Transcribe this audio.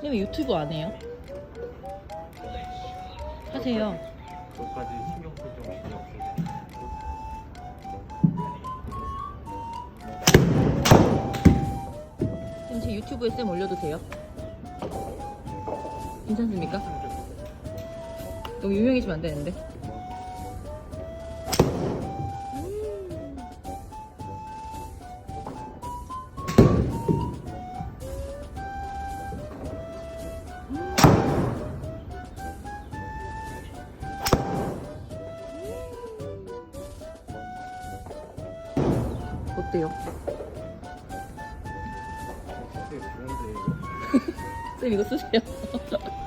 근데 왜 유튜브 안 해요? 하세요. 그것까지 신경 쓸 정신이 없어요. 그럼 제 유튜브에 쌤 올려도 돼요? 괜찮습니까? 너무 유명해지면 안 되는데. 어때요? 쌤 이거 쓰세요.